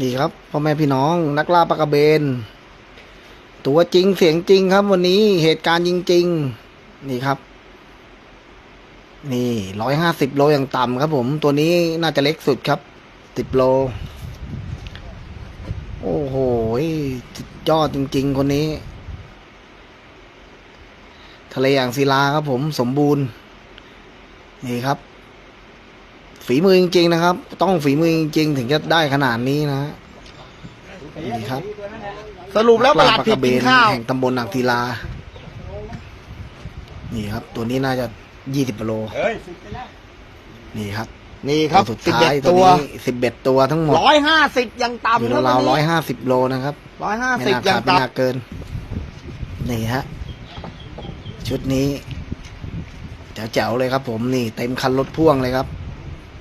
นี่ครับพ่อแม่พี่น้องนักล่าปลากระเบน ตัวจริงเสียงจริงครับ วันนี้เหตุการณ์จริง ๆ นี่ครับ นี่ร้อยห้าสิบโลอย่างต่ำครับ ผม ตัวนี้น่าจะเล็กสุดครับสิบโล โอ้โหสุดยอดจริง ๆ คนนี้ ทะเลอย่างศิลาครับผมสมบูรณ์ นี่ครับ ฝีมือจริงๆนะครับ ต้องฝีมือจริงๆถึงจะได้ขนาดนี้นะฮะนี่ครับสรุปแล้วประหลัดปลาผิกดระเบกินนข้าวแห่งตำบลอ่างศิลา นี่ครับ ตัวนี้น่าจะยี่สิบโลนี่ครับ นี่ครับสุดสิบท้าเอ็ยดตัตัววนี้สิบเอ็ดตัวทั้งหมดร้อยห้าสิบยังอยู่ต่ำราวๆร้อยห้าสิบโลนะครับร้อยห้าไม่สิบน่ายัขางดไม่ต่น่าเกิน นี่ฮะ ชุดนี้แจ๋วๆเลยครับผมนี่เต็มคันรถพ่วงเลยครับ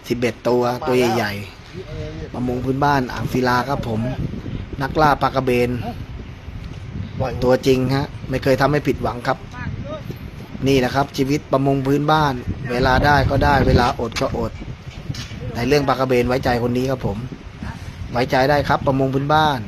สิบเอ็ดตัวตัวใหญ่ๆประมงพื้นบ้านอ่างศิลาครับผม นักล่าปลากระเบนำตัวจริงฮะ ไม่เคยทำให้ผิดหวังครับ นี่นะครับ ชีวิตประมงพื้นบ้าน เวลาได้ก็ได้ เวลาอดก็อด ในเรื่องปลากระเบนไว้ใจคนนี้ครับผม ไว้ใจได้ครับประมงพื้นบ้าน